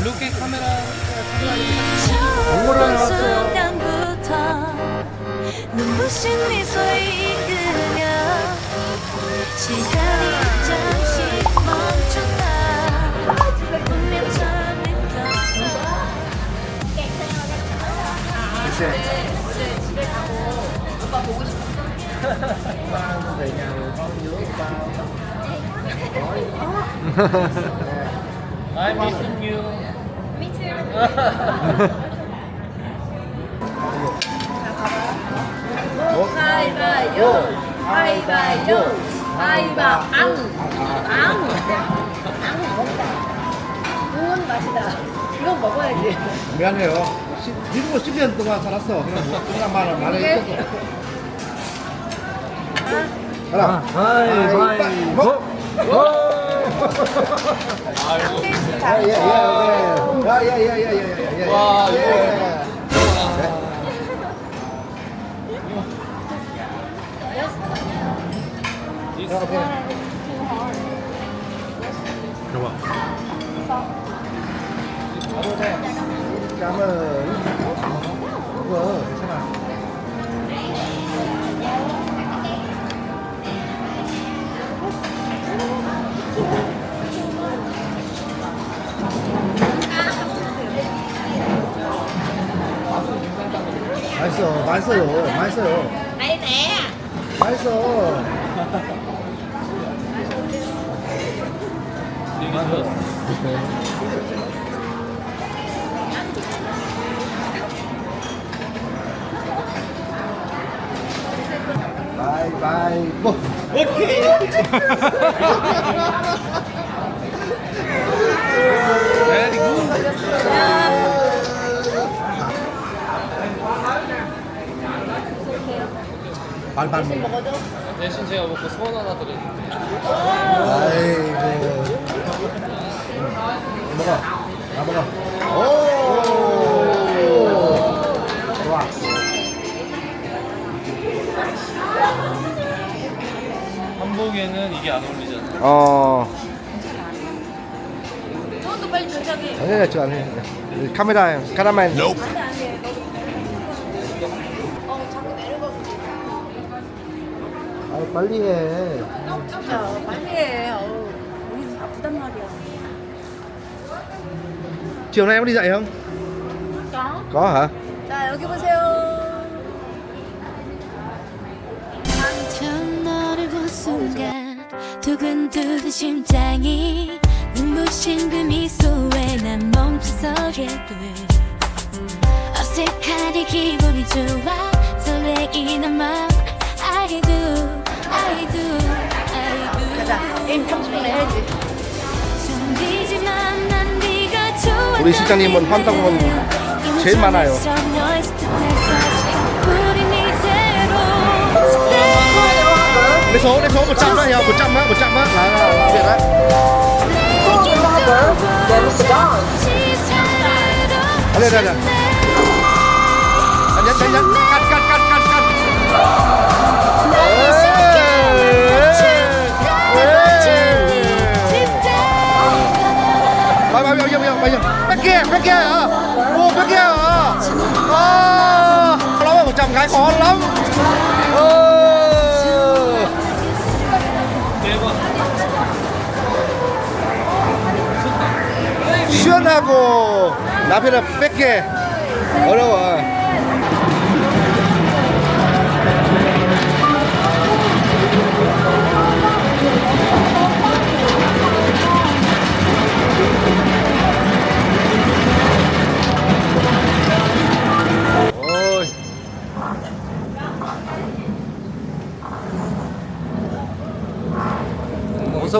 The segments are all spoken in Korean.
이렇게 카메라 광고를 나왔어요. 눈부신 네 미소 이끌려 시간이 잠시 멈췄다 분명 처음엔 아, 네. 겹쳐 네. 오빠 보고 싶었어. I'm missing you. 가위바위보 가위바위보 가위바 앙! 앙! 앙 먹다 좋은 맛이다 이건 먹어야지 미안해요. 시- 미국 10년 동안 살았어. 그냥 뭐 그냥 말을 말해 있었어. 가라. 가위바위보. 야야 야야야야야야야야야. 와, 이거. This Cảm ơn. Vâng, 괜찮아. 맛있어, 맛있어요, 맛있어요. 맛있어. 바이바이보. very 발발 먹어. 대신 제가 먹고 소원 하나 드려줄게요. 아이고. 먹어. 다 먹어. 오. 좋아. 한복에는 이게 안 어울리잖아. 어. 저것도 빨리 저기 아니야, 저 아니야. 카메라, 카메라맨. 안돼 안돼 빨리 해. 진짜 빨리 해. 어우 우리 바쁘단 말이야. Chiều nay em có đi dạy không? 자, Có hả? 자 여기 보세요. 처음 너를 본 순간 두근두근 심장이 눈부신 그 미소에 난 멈춰서게 돼 어색하게 기분이 좋아 설레이는 마음. I do 가자. 게임 30분에 해야지. 우리 실장님은 환타공은 제일 많아요. 그래서 그래서 못 잡아야 못 잡아 못 잡아 나나 내가. 아니야 아니야. 아니야 아니야. 갓갓갓갓 갓. bao bao nhiêu bao nhiêu bên kia bên kia hả? Ô bên kia hả? À, nó là một chồng gái khó lắm. Ờ. 시원하고 나비는 뺏게 어려워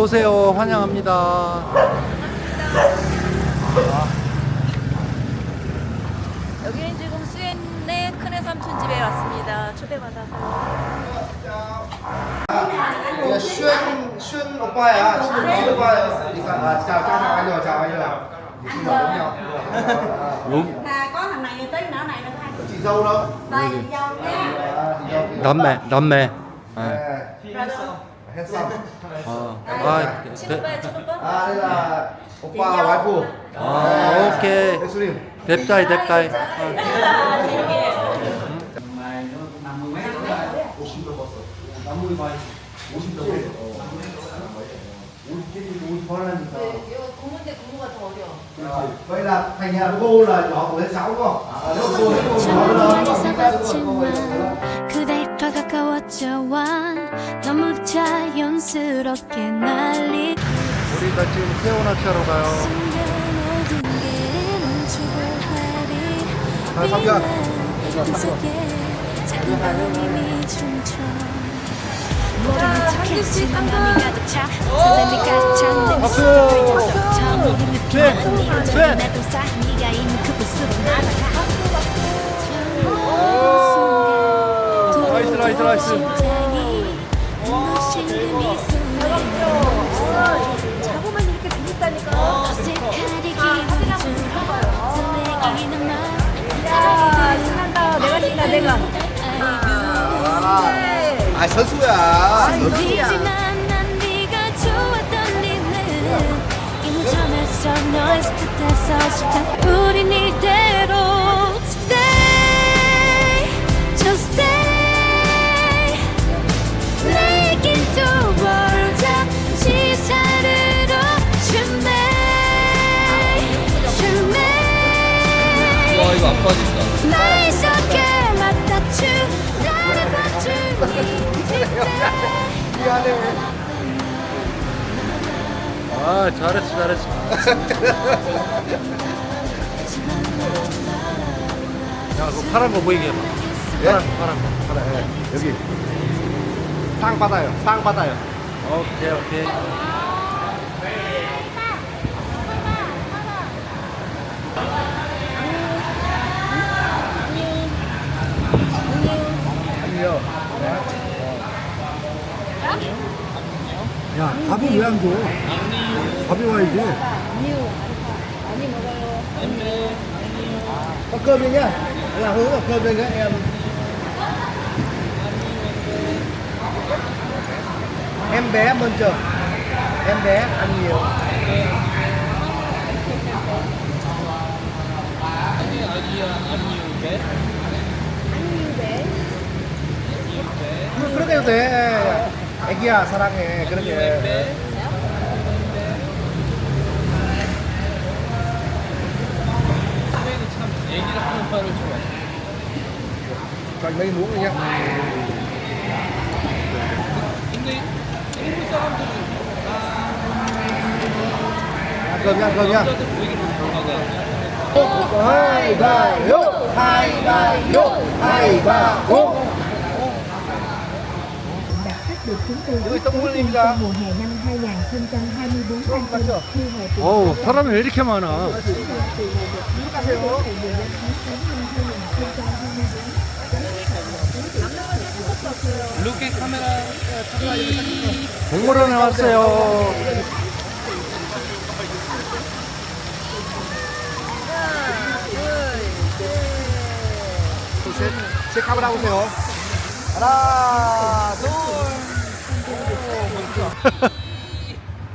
어서 오세요. 환영합니다. 여기는 지금 수엔의 큰애 삼촌 집에 왔습니다. 초대받아서. 내가 슈엔 슈엔 오빠야. 슈엔 오빠였으니까 아, 자, 자, 알려, 자, 알려. Đúng. Là có thằng này tới nữa này được hai. Chị dâu đâu? Bà chị dâu nha. Đấm mẹ, đấm mẹ. À. Rồi được. 핸섬 아, 아, 아, 대- 친오빠야 친오빠? 아 내가 오빠 와이프 아, 오케이. 예수님 뎁다이, 뎁다이. 아, 아, 재밌게. Mày nó 50 mét đó là 50 넘었어 50 mày 50 넘었어 우리끼리 우리 벌하니까 네, 이거 고문대 고무가 더 어려워. vậy là thành nhà cô là nhỏ của lên sáu không à nếu 자연스럽게 날리 우리가 지금 세오나차로 가요. 순간 모든 게 멈추고 아, 하리 삼겹. 그 속에 작은 바람이 춤춰. 모르는 내가. 아, 선수야. 듯해서 싶다 우린 이대로 아 잘했어 잘했어. 야, 그 파란 거 보이게 해봐. 파란 거, 파란 거. 받아, 예. 여기. 상 받아요. 상 받아요. 오케이 오케이. 야, 밥은 왜 안 줘? 밥이 와야지. Có cơm đi nhá. Là hướng có cơm lên các em. Em bé bên trường. Em bé ăn nhiều. 그- 그렇게 해도 돼. 애기야 사랑해. 그렇게. 참 얘기를 하는 말을 좋아해. Còn mấy muỗng đi nhá. 근데 일본 사람들은 Ăn cơm nhá, ăn cơm nhá. 남자들 보이기로 좋아하거든요. hai ba vô hai ba vô hai ba vô đặt khách được chúng tôi 여기 biết 똥 tới 흘립니다. trong mùa hè năm 2024 an toàn khi hòa tụ 어우 사람이 왜 이렇게 많아? 루케 카메라 동물원에 왔어요. 셋, 셋 카메라 보세요. 하나 둘.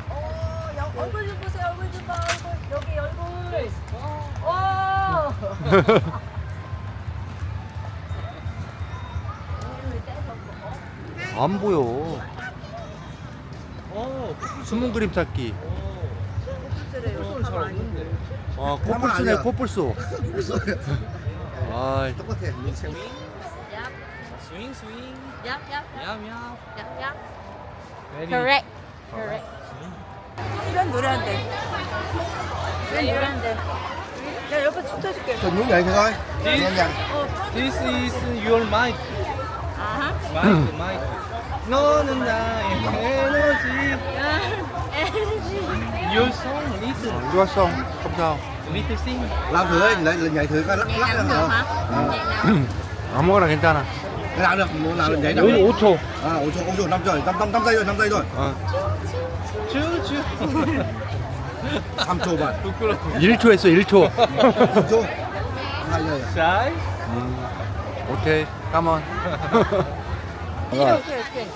어, 야, 얼굴 좀 보세요. 얼굴 좀 봐. 얼굴. 여기 얼굴. 어. 안 보여. 어, 숨은 그림 찾기. 소리 잘 없는데. 아 코뿔소네 코뿔소. 아 똑같아 스윙 스윙. 얍, 얍, 야야. 얍, 얍. 베리. Correct. Correct. 이런 노래한대. 이런 노래한대. 내가 옆에 춤춰줄게. Tôi nhún vậy thôi This, Nghe nhạc. this is your mic. 아하. 마이크 마이크. 너는 나의 에너지. Your song little 이리 왔어. 감사. little sing. làm thử đi lại nhảy thử coi lắc lắc Nhảy được cũng được không hả? Ờ. Nhảy nào? 아무거나 괜찮아. cái nào được muốn làm nhảy nào 5, 5초. à ôi trời ôi trời năm trời năm năm năm giây rồi năm giây rồi 어. 쭈쭈. 3초 bạn 1초 했어 1초. 1초 hai giây à? 샤이. 오케이. 까만. 오케이, 오케이.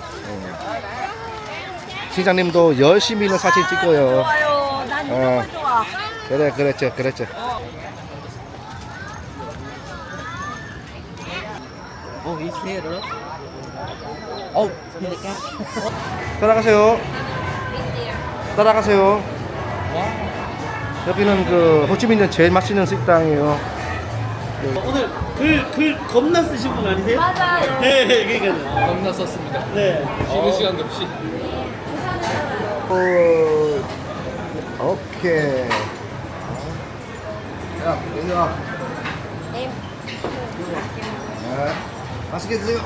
시장님도 열심히 사진 찍고요 좋아요. 난 어. 무조건 좋아. 그래 그랬죠 그랬죠 어, 이 새를. 어우, 그러니까. 따라가세요 따라가세요 여기는 그 호치민의 제일 맛있는 식당이에요 오늘 글, 글 겁나 쓰신 분 아니세요? 맞아요. 네, 그러니까요. 겁나 썼습니다. 네. 쉬는 시간도 없이. 오, 오케이 야와 네. 네. 맛있게 드세요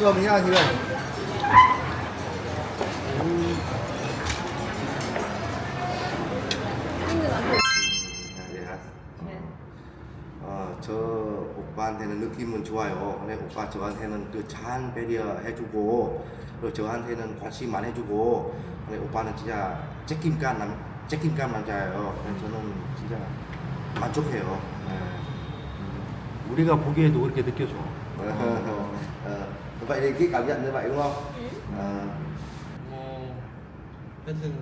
nha như này 어, 느낌은 좋아요. 근데 오빠 저한테는 그잘 배려 해주고, 그리고 저한테는 관심만 해주고, 근데 오빠는 진짜 책임감 남, 책임감 남자예요. 그래서 저는 진짜 만족해요. 네. 우리가 보기에도 그렇게 느껴져. Ờ, vậy thì cái cảm nhận như vậy đúng không? Ờ, 뭐, 하여튼,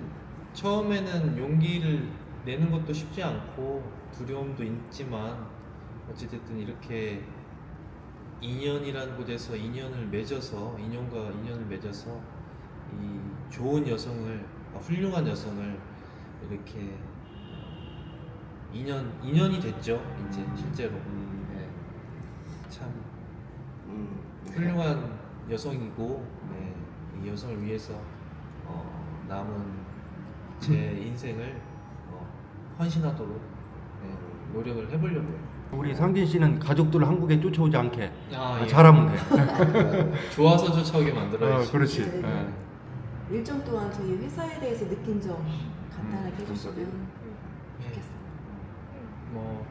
처음에는 용기를 내는 것도 쉽지 않고, 두려움도 있지만, 어찌됐든 이렇게 인연이라는 곳에서 인연을 맺어서, 인연과 인연을 맺어서, 이 좋은 여성을, 아, 훌륭한 여성을 이렇게 인연, 인연이 됐죠, 이제, 실제로. 네. 참, 음. 훌륭한 여성이고 네, 이 여성을 위해서 어, 남은 제 인생을 어, 헌신하도록 네, 노력을 해보려고요. 우리 상진 씨는 가족들 한국에 쫓아오지 않게 아, 예. 잘하면 돼. 좋아서 쫓아오게 어, 만들어야지. 그렇지. 네. 예. 일정 동안 저희 회사에 대해서 느낀 점 간단하게 해주시면 예. 좋겠어요. 뭐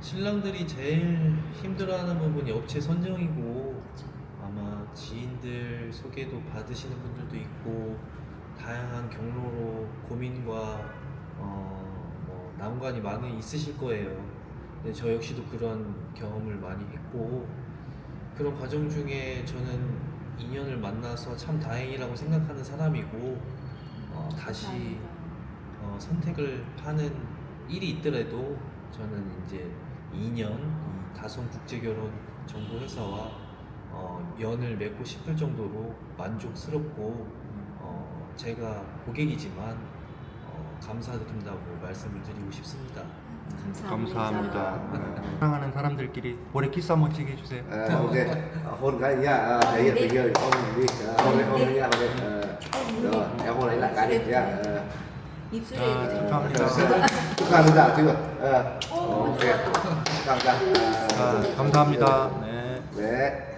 신랑들이 제일 힘들어하는 부분이 업체 선정이고 아마 지인들 소개도 받으시는 분들도 있고 다양한 경로로 고민과 어, 뭐 난관이 많이 있으실 거예요. 근데 저 역시도 그런 경험을 많이 했고 그런 과정 중에 저는 인연을 만나서 참 다행이라고 생각하는 사람이고 어, 다시. 어, 선택을 하는 일이 있더라도 저는 이제 2년 이 다솜 국제결혼 정보회사와 어, 연을 맺고 싶을 정도로 만족스럽고 어, 제가 고객이지만 어, 감사드린다고 말씀을 드리고 싶습니다. 감사합니다. 네. 사랑하는 사람들끼리 머리 키스 한번 치게 해주세요. Ờ, ok. Ờ, hôn cái nha, à, thể hiện tình yêu hôn đi, à, hôn đi, hôn đi nha, hôn đi. Ờ, rồi, em hôn lấy lại cái đi nha. Ờ, 입술에 아, 감사합니다. 축하합니다 지금. 축하합니다. 아, 아, 감사합니다. 네. 네.